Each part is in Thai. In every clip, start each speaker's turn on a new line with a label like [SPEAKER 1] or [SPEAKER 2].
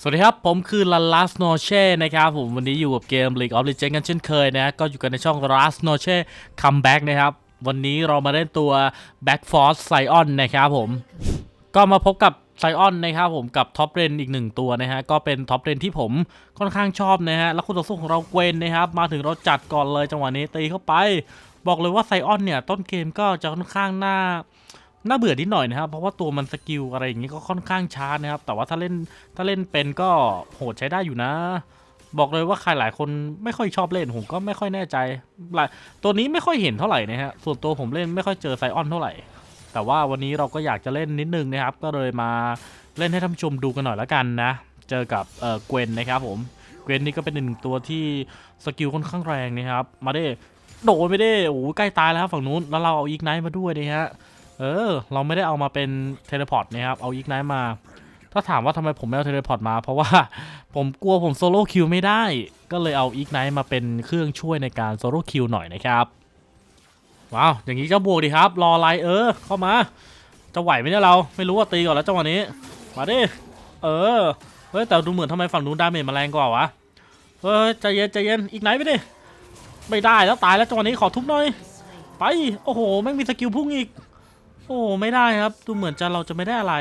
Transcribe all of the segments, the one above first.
[SPEAKER 1] สวัสดีครับ ผมคือลันลัสโนเช่นะครับผมวันนี้อยู่กับเกม League of Legends กันเช่นเคยนะก็อยู่กันในช่อง Last n o c h e Comeback นะครับ วันนี้เรามาเล่นตัว Back Force Sion นะครับผม ก็มาพบกับไซออนนะครับผมกับท็อปเรนอีกหนึ่งตัวนะฮะ ก็เป็นท็อปเรนที่ผมค่อนข้างชอบนะฮะ แล้วคู่ต่อสู้ของเราเกวนนะครับ มาถึงเราจัดก่อนเลยจังหวะนี้ตีเข้าไป บอกเลยว่าไซออนเนี่ย ต้นเกมก็จะค่อนข้างน่า น่าเบื่อนิดหน่อยนะครับ เพราะว่าตัวมันสกิลอะไรอย่างนี้ก็ค่อนข้างช้านะครับ แต่ว่าถ้าเล่นถ้าเล่นเป็นก็โหดใช้ได้อยู่นะ บอกเลยว่าใครหลายคนไม่ค่อยชอบเล่นผมก็ไม่ค่อยแน่ใจหลายตัวนี้ไม่ค่อยเห็นเท่าไหร่นะฮะส่วนตัวผมเล่นไม่ค่อยเจอไซออนเท่าไหร่ แต่ว่าวันนี้เราก็อยากจะเล่นนิดนึงนะครับ ก็เลยมาเล่นให้ท่านผู้ชมดูกันหน่อยละกันนะ เจอกับเอ่อเกวนนะครับผมเกวนนี่ก็เป็นหนึ่งตัวที่สกิลค่อนข้างแรงนะครับ มาได้โดนไม่ได้โอ้ใกล้ตายแล้วครับฝั่งนู้นแล้วเราเอาอีกไนท์มาด้วยนะฮะ เออ เราไม่ได้เอามาเป็นเทเลพอร์ตนะครับ เอาอีกไนท์มา ถ้าถามว่าทำไมผมไม่เอาเทเลพอร์ตมา เพราะว่าผมกลัวผมโซโล่คิวไม่ได้ ก็เลยเอาอีกไนท์มาเป็นเครื่องช่วยในการโซโล่คิวหน่อยนะครับ ว้าว อย่างนี้ก็บวกดีครับ รออะไรเออ เข้ามา จะไหวไหมเนี่ยเรา ไม่รู้ว่าตีก่อนแล้วจังหวะนี้ มาดิ เออ เฮ้ย แต่ดูเหมือนทำไมฝั่งนู้นดาเมจมาแรงกว่าวะ เฮ้ย ใจเย็นใจเย็น อีกไหนไปดิ ไม่ได้แล้วตายแล้วจังหวะนี้ขอทุบหน่อย ไป โอ้โห ไม่งมีสกิลพุ่งอีก โอ้ไม่ได้ครับ ดูเหมือนจะเราจะไม่ได้อะไร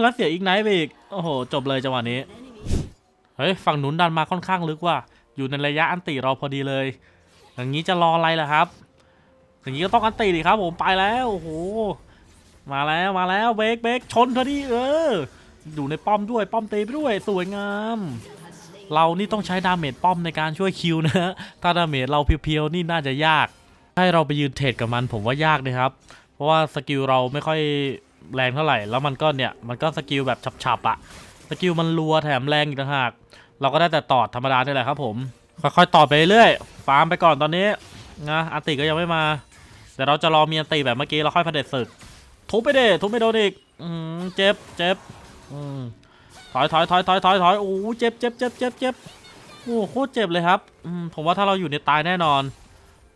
[SPEAKER 1] แล้วเสียอีกไนท์ไปอีก โอ้โห จบเลยจังหวะนี้ เฮ้ย ฝั่งนู้นดันมาค่อนข้างลึกว่ะ อยู่ในระยะอันติเราพอดีเลย อย่างนี้จะรออะไรล่ะครับ อย่างนี้ก็ต้องอันติดิครับ ผมไปแล้ว โอ้โห มาแล้วมาแล้วเบรกเบรกชนพอดีเออ อยู่ในป้อมด้วยป้อมตีไปด้วยสวยงามเรานี่ต้องใช้ดาเมจป้อมในการช่วยคิวนะถ้าดาเมจเราเพียวๆ นี่น่าจะยาก ให้เราไปยืนเทรดกับมันผมว่ายากนะครับ เพราะว่าสกิลเราไม่ค่อยแรงเท่าไหร่ แล้วมันก็เนี่ย มันก็สกิลแบบฉับๆอะสกิลมันรัวแถมแรงอีกต่างหาก เราก็ได้แต่ตอดธรรมดานี่แหละครับผม ค่อยๆตอดไปเรื่อยๆฟาร์มไปก่อนตอนนี้นะอันติก็ยังไม่มาเดี๋ยวเราจะรอมีอันติแบบเมื่อกี้เราค่อยเผด็จศึก ทุบไปเด้ทุบไม่โดนอีกอืมเจ็บเจ็บอืมถอยถอยถอยถอยถอยถอยโอ้โหเจ็บเจ็บเจ็บเจ็บเจ็บโอ้โหโคตรเจ็บเลยครับอืมผมว่าถ้าเราอยู่ในตายแน่นอน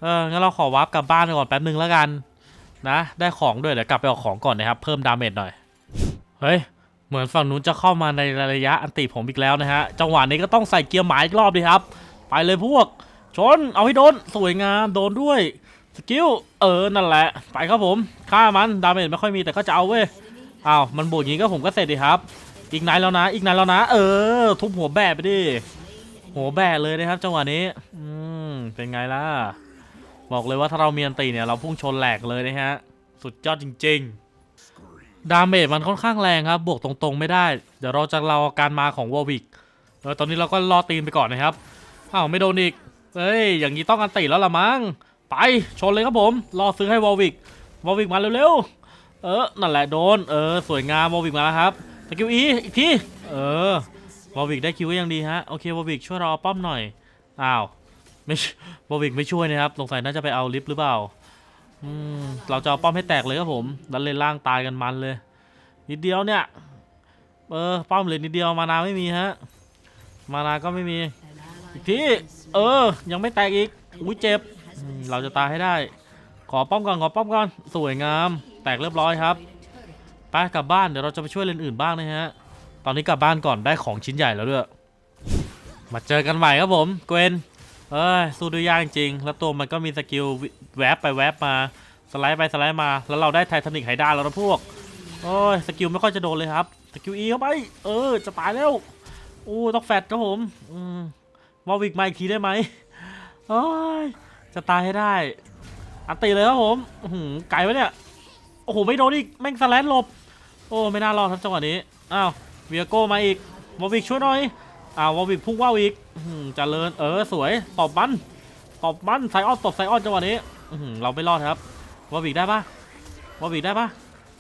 [SPEAKER 1] เอองั้นเราขอวาร์ปกลับบ้านก่อนแป๊บนึงแล้วกัน นะ ได้ของด้วยเดี๋ยวกลับไปเอาของก่อนนะครับ เพิ่มดาเมจหน่อย เฮ้ย เหมือนฝั่งนู้นจะเข้ามาในระยะอันติผมอีกแล้วนะฮะ จังหวะนี้ก็ต้องใส่เกียร์หมายอีกรอบดีครับ ไปเลยพวก ชน เอาให้โดน สวยงาม โดนด้วย สกิล เออ นั่นแหละ ไปครับผม ฆ่ามัน ดาเมจไม่ค่อยมีแต่ก็จะเอาเว้ย อ้าว มันบวกอย่างนี้ก็ผมก็เสร็จดีครับ อีกไหนแล้วนะ อีกไหนแล้วนะ เออ ทุบหัวแบะไปดิ หัวแบะเลยนะครับ จังหวะนี้ อืม เป็นไงล่ะ บอกเลยว่าถ้าเรามีอันตีเนี่ยเราพุ่งชนแหลกเลยนะฮะ สุดยอดจริง ๆ ดาเมจมันค่อนข้างแรงครับ บวกตรงๆไม่ได้ เดี๋ยวเราจะรอการมาของวอลวิกเออตอนนี้เราก็รอตีนไปก่อนนะครับอ้าวไม่โดนอีกเฮ้ยอย่างนี้ต้องอันติแล้วละมั้งไปชนเลยครับผมรอซื้อให้วอลวิกวอลวิกมาเร็วๆเออนั่นแหละโดนเออสวยงามวอลวิกมาแล้วครับสกิลอีอีกทีเออวอลวิกได้คิวก็ยังดีฮะโอเควอลวิกช่วยรอป้อมหน่อยอ้าว ไม่ชวอลวิกไม่ช่วยนะครับสงสัยน่าจะไปเอาลิฟต์หรือเปล่าอืมเราจะเอาป้อมให้แตกเลยครับผมดันเลยล่างตายกันมันเลย นิดเดียวเนี่ย เออป้อมเหลยนิดเดียวมานาไม่มีฮะ มานาก็ไม่มี อีกที เออ ยังไม่แตกอีกอุ้ยเจ็บ เราจะตายให้ได้ ขอป้อมก่อนขอป้อมก่อนสวยงาม แตกเรียบร้อยครับไปกลับบ้านเดี๋ยวเราจะไปช่วยเลนอื่นบ้างนะฮะ ตอนนี้กลับบ้านก่อนได้ของชิ้นใหญ่แล้วด้วย มาเจอกันใหม่ครับผม เกวน เอ้ยสู้ด้วยยากจริง แล้วตัวมันก็มีสกิลแวบไปแวบมาสไลด์ไปสไลด์มา แล้วเราได้ไททานิกไฮด้าแล้วนะพวกโอ้ยสกิลไม่ค่อยจะโดนเลยครับสกิลอีเข้าไป เออ จะตายแล้วอู้ต้องแฟดครับผมอืมวอลวิกมาอีกทีได้ไหมโอ้ยจะตายให้ได้ อันตีเลยครับผมหือไกลวะเนี่ย โอ้โห ไม่โดนอีก แม่งสแลนหลบ โอ้ ไม่น่ารอดครับจังหวะนี้ อ้าวเวียโก้มาอีกวอลวิกช่วยหน่อย อ้าววอลวิกพุ่งว่าวอีกอื้อหือเจริญเออสวยตอบมันตอบมันไซออนตบไซออนจังหวะนี้เราไม่รอดครับวอวิกได้ปะวอวิกได้ปะ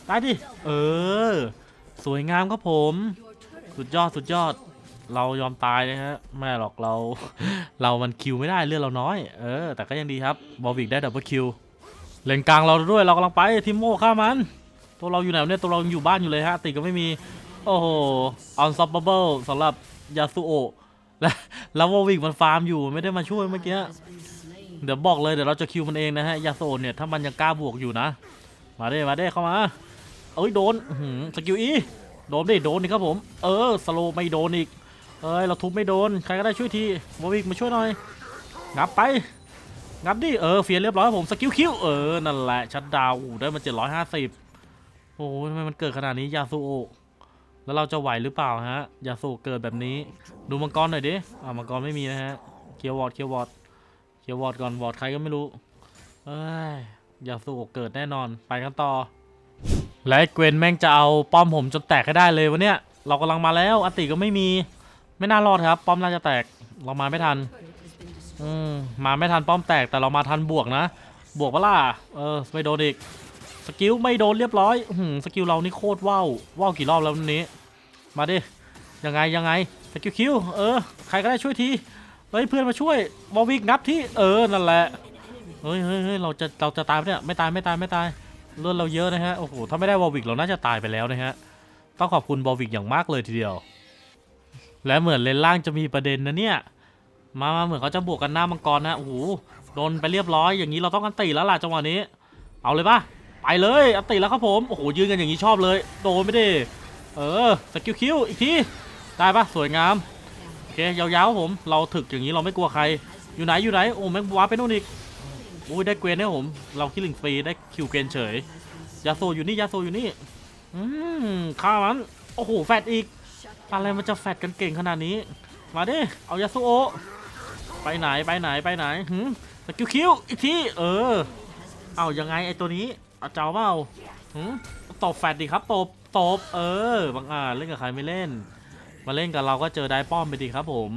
[SPEAKER 1] ได้ดิเออ สวยงามครับผม สุดยอดสุดยอด เรายอมตายนะฮะไม่หรอกเรา เรามันคิวไม่ได้เลือดเราน้อย เออ แต่ก็ยังดีครับวอวิกได้ดับเบิลคิวเลนกลางเราด้วยเรากำลังไปทิมโม่ฆ่ามัน ตัวเราอยู่ไหนเนี่ยตัวเราอยู่บ้านอยู่เลยฮะติก็ไม่มี โอ้โห unstoppable สำหรับ ยาสุโอะและแล้ววอวิกมันฟาร์มอยู่ไม่ได้มาช่วยเมื่อกี้เดี๋ยวบอกเลยเดี๋ยวเราจะคิวมันเองนะฮะยาสุโอเนี่ยถ้ามันยังกล้าบวกอยู่นะ มาเด้มาเด้เข้ามา เอ้ยโดนสกิลอีโดนดิโดนดิครับผม เออสโลไม่โดนอีกเอ้ยเราทุบไม่โดนใครก็ได้ช่วยทีวอวิกมาช่วยหน่อยงับไปงับดิเออเฟียร์เรียบร้อยผมสกิลคิวเออนั่นแหละชัดดาวอู้ได้มาเจ็ดร้อยห้าสิบโอ้ยทำไมมันเกิดขนาดนี้ยาสูโอ แล้วเราจะไหวหรือเปล่าฮะยาสูเกิดแบบนี้ ดูมังกรหน่อยดิ อ่ามังกรไม่มีนะฮะ เคียววอร์ดเคียววอร์ดเคียววอร์ดก่อนวอร์ดใครก็ไม่รู้ เอ้ยยาสูโอะเกิดแน่นอน ไปกันต่อ และเกวนแม่งจะเอาป้อมผมจนแตกให้ได้เลยวะเนี่ย เรากำลังมาแล้ว อติก็ไม่มี ไม่น่ารอดครับ ป้อมน่าจะแตก เรามาไม่ทัน อืม มาไม่ทันป้อมแตก แต่เรามาทันบวกนะ บวกปะล่ะเออ ไม่โดนอีกสกิลไม่โดนเรียบร้อยหือสกิลเรานี่โคตรว้าวว้าวกี่รอบแล้ววันนี้ มาดิ ยังไงยังไงสกิลคิวเออ ใครก็ได้ช่วยที เฮ้ยเพื่อนมาช่วยบอวิกงับที่เออ นั่นแหละ เฮ้ยเฮ้ยเฮ้ยเราจะเราจะตายเนี่ยไม่ตายไม่ตายไม่ตายเลือดเราเยอะนะฮะ โอ้โห ถ้าไม่ได้วอวิกเราน่าจะตายไปแล้วนะฮะ ต้องขอบคุณบอวิกอย่างมากเลยทีเดียว และเหมือนเลนล่างจะมีประเด็นนะเนี่ย มามาเหมือนเขาจะบวกกันหน้ามังกรนะโอ้โห โดนไปเรียบร้อย อย่างนี้เราต้องกันตีแล้วล่ะจังหวะนี้ เอาเลยปะไปเลยอันตีแล้วครับผม โอ้โหยืนกันอย่างนี้ชอบเลย โดนไม่ได้ เออสกิลคิวอีกทีได้ปะสวยงามโอเคยาวๆผมเราถึกอย่างนี้เราไม่กลัวใคร อยู่ไหนอยู่ไหนโอ้แม่งว้าร์ปไปนู่นอีกอุ้ยได้เกวนเนี่ยผม เราคิลลิงฟรีได้คิวเกวนเฉยยาโซอยู่นี่ยาโซอยู่นี่อืมฆ่ามันโอ้โหแฟดอีก อะไรมันจะแฟดกันเก่งขนาดนี้ มาดิเอายาโซโอไปไหนไปไหนไปไหนหืมสกิลคิวอีกทีเออ เอายังไงไอตัวนี้เอาเจ้าเปล่าหืมตบแฟดดิครับตบ ตบ เออบางอาจเล่นกับใครไม่เล่น มาเล่นกับเราก็เจอได้ป้อมไปดิครับผม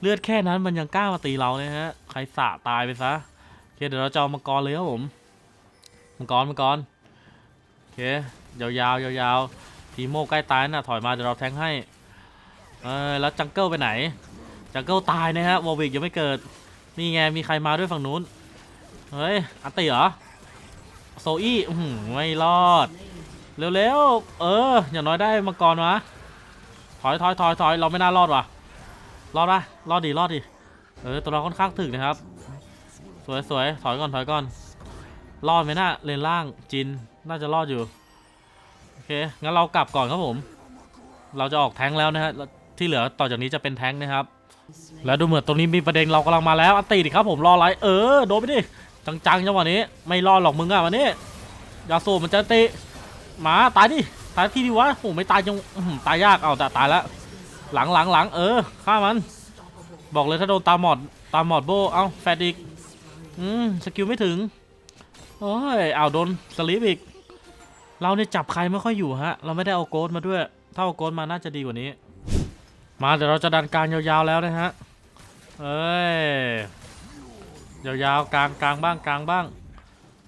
[SPEAKER 1] เลือดแค่นั้นมันยังกล้ามาตีเราเนี่ยฮะ ใครสะตายไปซะโอเคเดี๋ยวเราจะเอามังกรเลยครับผมมังกรมังกรโอเคยาวๆยาวๆทีโมใกล้ตายน่ะถอยมาเดี๋ยวเราแทงให้เออแล้วจังเกิลไปไหน จังเกิลตายนะฮะวอลวิกยังไม่เกิดนี่ไงมีใครมาด้วยฝั่งนู้นเฮ้ยอันตีเหรอโซอี้ไม่รอด เร็วๆ เออ อย่างน้อยได้มังกรมาถอยถอยถอยถอยเราไม่น่ารอดว่ะ รอดปะรอดดิ รอดดิ เออ ตัวเราค่อนข้างถึกนะครับ สวยสวยถอยก่อน ถอยก่อน รอดไหมน่ะเลนล่าง จิน น่าจะรอดอยู่ โอเค งั้นเรากลับก่อนครับผม เราจะออกแท้งแล้วนะฮะ ที่เหลือต่อจากนี้จะเป็นแท้งนะครับ แล้วดูเหมือนตรงนี้มีประเด็นเรากำลังมาแล้ว อันตีดิครับผม รออะไรเออ โดนไปดิ จังๆจังหวะนี้ ไม่รอดหรอกมึงอะวันนี้ ยาสูบมันจะตี มาตายดิตายที่ดีวะโอ้ไม่ตายยังตายยากเอาแต่ตายแล้วหลังหลังหลังเออฆ่ามัน บอกเลยถ้าโดนตามหมอดตามหมอดโบเอาแฟดอีกอืมสกิลไม่ถึงโอ้ยเอาโดนสลีปอีก เราเนี่ยจับใครไม่ค่อยอยู่ฮะ เราไม่ได้เอาโกดมาด้วย ถ้าเอาโกดมาน่าจะดีกว่านี้ มาเดี๋ยวเราจะดันกลางยาวๆแล้วนะฮะเอ้ยยาวๆกลางกลางบ้างกลางบ้าง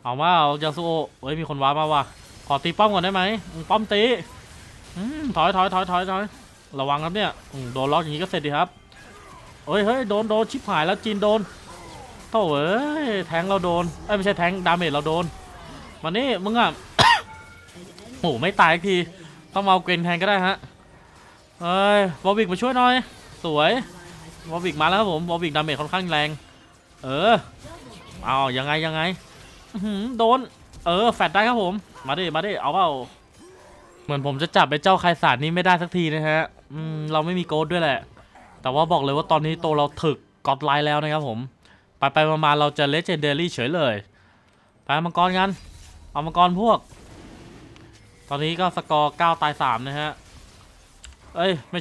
[SPEAKER 1] เอามาเอายาสุโอเฮ้ยมีคนว้ามาว่ะ ขอตีป้อมก่อนได้ไหมป้อมตีอถอยถอยถอยถอยถอยระวังครับเนี่ยโดนล็อกอย่างนี้ก็เสร็จดีครับเฮ้ยเฮ้ยโดนโดนชิบหายแล้วจีนโดนโถ่เอ้ยแทงเราโดนเอ้ยไม่ใช่แทงดาเมจเราโดนมานี่มึงอะโอ้ไม่ตายทีต้องเอาเกรนแทนก็ได้ฮะเอ้ยวอลวิกมาช่วยหน่อย สวยวอลวิกมาแล้วครับผมวอลวิกดาเมจค่อนข้างแรง เออเอายังไงยังไงโดน เออ แฟดได้ครับผม มาดิ มาดิ เอาเปล่า เหมือนผมจะจับไอ้เจ้าไคสารนี้ไม่ได้สักทีนะฮะ อืม เราไม่มีโกดด้วยแหละ แต่ว่าบอกเลยว่าตอนนี้ตัวเราถึกกอดไลน์แล้วนะครับผม ไปไปมาเราจะเลเจนเดอรี่เฉยเลย ไปมังกรกัน เอามังกรพวก ตอนนี้ก็สกอร์9ตาย3นะฮะ เอ้ย ไม่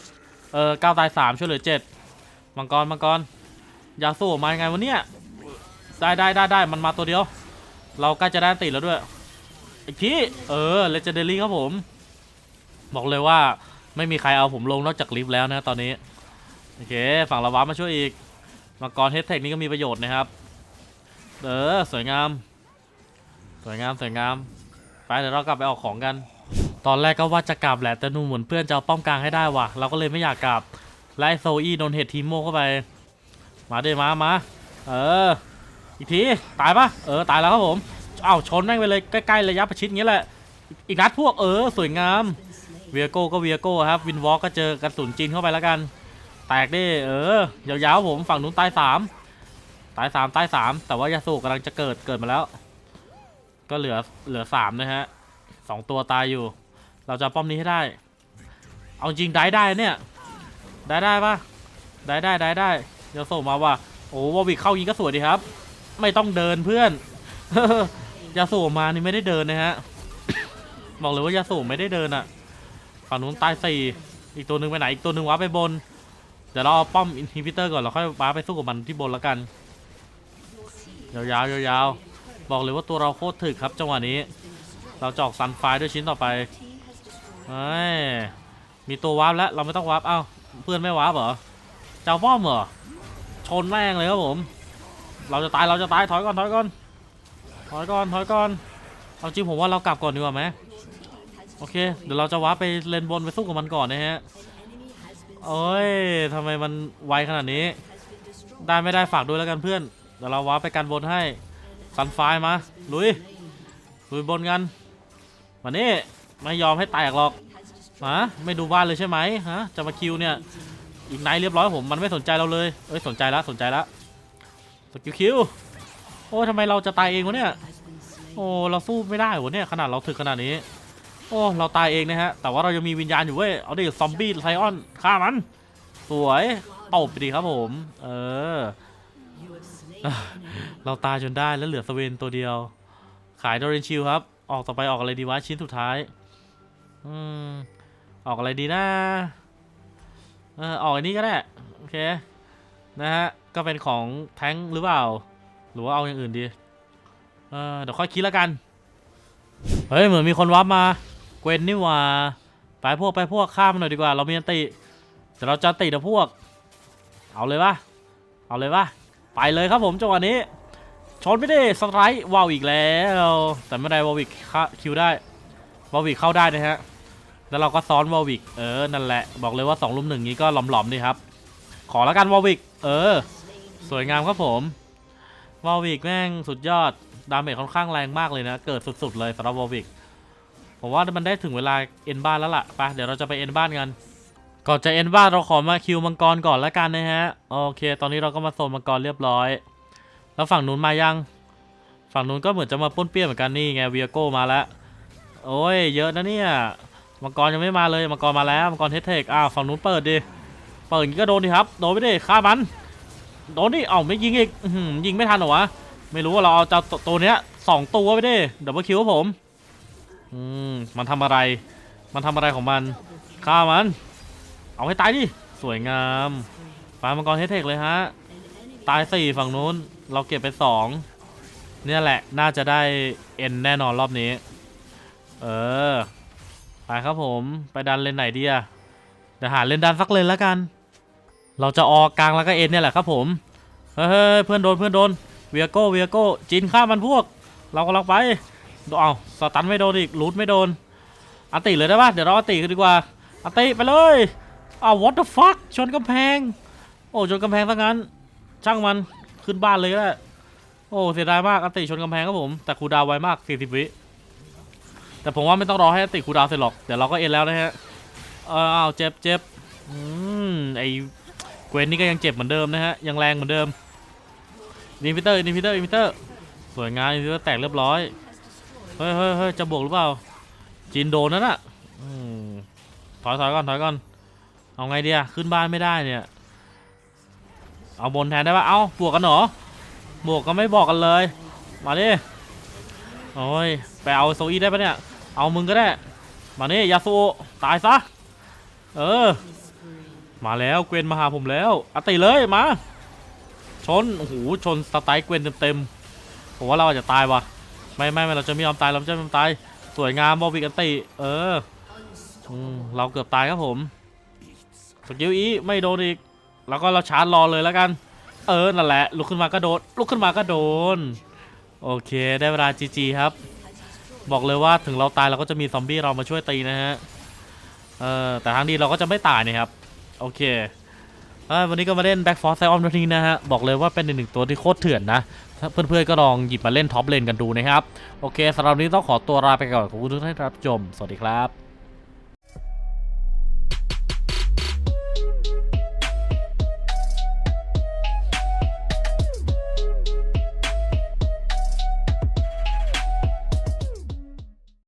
[SPEAKER 1] เออ9ตาย3ช่วยเหลือ7มังกร มังกร ยาสู้มายังไงวะเนี่ย ได้ได้ได้ได้มันมาตัวเดียว เรากล้จะได้ติแล้วด้วยอีกทีเออเลเจนเดอรี่ครับผม บอกเลยว่าไม่มีใครเอาผมลงนอกจากลิฟต์แล้วนะตอนนี้ โอเค ฝั่งละวามาช่วยอีกมังกรเฮดเทคนี้ก็มีประโยชน์นะครับ เออ สวยงาม สวยงาม สวยงาม ไปเดี๋ยวเรากลับไปออกของกัน ตอนแรกก็ว่าจะกลับแหละแต่ดูเหมือนเพื่อนจะเอาป้อมกลางให้ได้ว่ะ เราก็เลยไม่อยากกลับไล่โซอี้โดนเฮดทีโมเข้าไป มาดิมามา เออ อีกทีตายปะเออตายแล้วครับผมเอ้าชนแม่งไปเลยใกล้ๆระยะประชิดงี้แหละ อีกนัดพวกเออสวยงามเวียโก้ก็เวียโก้ครับวินวอลก็เจอกระสุนจีนเข้าไปแล้วกัน แตกดิเออยาวๆผมฝั่งนู้นตายสามตายสามตายสามแต่ว่ายาสูกำลังจะเกิดเกิดมาแล้ว ก็เหลือเหลือสามนะฮะสองตัวตายอยู่ เราจะป้อมนี้ให้ได้ เอาจริงได้ได้เนี่ย ได้ได้ปะได้ได้ได้ได้ยวส่งมาว่าโอ้วอวิกเข้ายิงก็สวยดีครับ ไม่ต้องเดินเพื่อนยาสูบมานี่ไม่ได้เดินนะฮะ บอกเลยว่ายาสูบไม่ได้เดินอะฝั่งนู้นตายสี่อีกตัวหนึ่งไปไหนอีกตัวหนึ่งว้าไปบน เดี๋ยวเราเอาป้อมอินฮิบิเตอร์ก่อนเราค่อยว้าไปสู้กับมันที่บนแล้วกันยาวๆยาวๆบอกเลยว่าตัวเราโคตรถึกครับจังหวะนี้ เราจอกซันไฟด้วยชิ้นต่อไปเฮ้ยมีตัววาร์ปแล้วเราไม่ต้องวาร์ปเอ้าเพื่อนไม่วาร์ปเหรอเจ้าป้อมเหรอชนแม่งเลยครับผม เราจะตายเราจะตายถอยก่อนถอยก่อนถอยก่อนถอยก่อนเอาจริงผมว่าเรากลับก่อนดีกว่าไหมโอเค เดี๋ยวเราจะวาร์ปไปเลนบนไปสู้กับมันก่อนนะฮะโอ้ยทำไมมันไวขนาดนี้ ได้ไม่ได้ฝากด้วยแล้วกันเพื่อน เดี๋ยวเราวาร์ปไปกันบนให้ซันไฟมาลุยลุยบนกันมานี่ไม่ยอมให้แตกหรอกมาไม่ดูบ้านเลยใช่ไหมฮะจะมาคิวเนี่ยอีกไนท์เรียบร้อยผมมันไม่สนใจเราเลยเอ้ยสนใจแล้วสนใจแล้ว สกิลคิวโอ้ยทำไมเราจะตายเองวะเนี่ย โอ้เราสู้ไม่ได้วะเนี่ยขนาดเราถึกขนาดนี้ โอ้เราตายเองนะฮะ แต่ว่าเรายังมีวิญญาณอยู่เว้ย เอาดิซอมบี้ไซออนฆ่ามัน สวยตบไปดีครับผม เออ เราตายจนได้แล้วเหลือสเวนตัวเดียว ขายโดเรนชิลครับ ออกต่อไปออกอะไรดีวะชิ้นสุดท้าย อืม ออกอะไรดีนะเออออกอันนี้ก็ได้ โอเค นะฮะ ก็เป็นของแท้งหรือเปล่า หรือว่าเอาอย่างอื่นดี เออเดี๋ยวค่อยคิดแล้วกัน เฮ้ย เหมือนมีคนวับมา เกวนนี่หว่า ไปพวกไปพวกข้ามมันหน่อยดีกว่า เรามีอันติเดี๋ยวเราจะติดนะพวก เอาเลยปะเอาเลยปะไปเลยครับผมจังหวะนี้ ชนไม่ได้สไลด์วาวอีกแล้ว แต่ไม่ได้วาวิกเข้าคิวได้วาวิกเข้าได้นะฮะ แล้วเราก็ซ้อนวาวิกเออ นั่นแหละ บอกเลยว่า2ลุมหนึ่งนี้ก็หลอมๆดีครับ ขอแล้วกันวาวิกเออ สวยงามครับผมวาวิกแม่งสุดยอด ดาเมจค่อนข้างแรงมากเลยนะ เกิดสุดๆเลยสำหรับวาวิกผมว่ามันได้ถึงเวลาเอ็นบ้านแล้วล่ะไปเดี๋ยวเราจะไปเอ็นบ้านกันก่อนจะเอ็นบ้านเราขอมาคิวมังกรก่อนแล้วกันนะฮะโอเค ตอนนี้เราก็มาโซนมังกรเรียบร้อย แล้วฝั่งนู้นมายัง ฝั่งนู้นก็เหมือนจะมาป้นเปี้ยนเหมือนกันนี่ไงเวียโก้มาแล้วโอ้ยเยอะนะเนี่ยมังกรยังไม่มาเลยมังกรมาแล้วมังกรเทสเทคอ้าวฝั่งนู้นเปิดดิ เปิดอย่างก็โดนดิครับ โดนไปดิฆ่ามัน โดนดิเอ้าไม่ยิงอีกอยิงไม่ทันหรอวะ ไม่รู้ว่าเราเอาเจ้าตัวเนี้ยสองตัวไปดิดับเบิลคิวผมอืมมันทำอะไร มันทำอะไรของมัน ฆ่ามัน เอาให้ตายดิ สวยงามปามังกรเทสเทคเลยฮะ ตายสี่ฝั่งนู้น เราเก็บไปสอง เนี่ยแหละ น่าจะได้เอ็นแน่นอนรอบนี้ เออ ไปครับผม ไปดันเลนไหนดีอะเดี๋ยวหาเลนดันสักเลนแล้วกัน เราจะออกกลางแล้วก็เอ็นเนี่ยแหละครับผมเฮ้ยเพื่อนโดนเพื่อนโดนเวียโก้เวียโก้จินฆ่ามันพวก เรากำลังไปเอาสตันไม่โดนอีกรูทไม่โดนอัติเลยได้ปะเดี๋ยวเราอัติกันดีกว่าอัติไปเลยอ้าว what the fuck ชนกำแพง โอ้ชนกำแพงซะงั้น ช่างมันขึ้นบ้านเลยก็ได้โอ้เสียดายมากอัติชนกำแพงครับผมแต่คูดาวไวมาก40วิแต่ผมว่าไม่ต้องรอให้อัติคูดาวเสร็จหรอกเดี๋ยวเราก็เอ็นแล้วนะฮะเอออ้าวเจ็บเจ็บอืมไอ เกวนนี่ก็ยังเจ็บเหมือนเดิมนะฮะ ยังแรงเหมือนเดิมอินฟิเตอร์อินฟิเตอร์อินฟิเตอร์สวยงามอินฟิเตอร์แตกเรียบร้อย เฮ้ยเฮ้ยเฮ้ยจะบวกหรือเปล่า จีนโดนนั่นน่ะถอยถอยก่อนถอยก่อน เอาไงเดีอะขึ้นบ้านไม่ได้เนี่ย เอาบนแทนได้ปะเอาบวกกันเหรอบวกก็ไม่บอกกันเลย มาดิ โอ้ย ไปเอาโซอีได้ปะเนี่ย เอามึงก็ได้ มานี่ยาสูตายซะ เออ มาแล้วเกวนมาหาผมแล้วอติเลยมา ชนโอ้โหชนสไตล์เกวนเต็มๆผมว่าเราอาจจะตายวะไม่ไม่ไม่เราจะไม่ยอมตายเราจะไม่ยอมตายสวยงามบอลวิกอันติเออเราเกือบตายครับผมสกิลอีไม่โดนอีก แล้วก็เราชาร์จรอเลยแล้วกัน เออนั่นแหละลุกขึ้นมาก็โดนลุกขึ้นมาก็โดน โอเคได้เวลาจีจีครับ บอกเลยว่าถึงเราตายเราก็จะมีซอมบี้เรามาช่วยตีนะฮะเออแต่ทางดีเราก็จะไม่ตายนะครับ โอเควันนี้ก็มาเล่นแบ็กฟอร์ไซออนทีนะฮะ บอกเลยว่าเป็นหนึ่งตัวที่โคตรเถื่อนนะ เพื่อนๆก็ลองหยิบมาเล่นท็อปเลนกันดูนะครับ โอเคสำหรับนนี้ต้องขอตัวลาไปก่อนขอบคุณทุกท่านที่รับชม สวัสดีครับ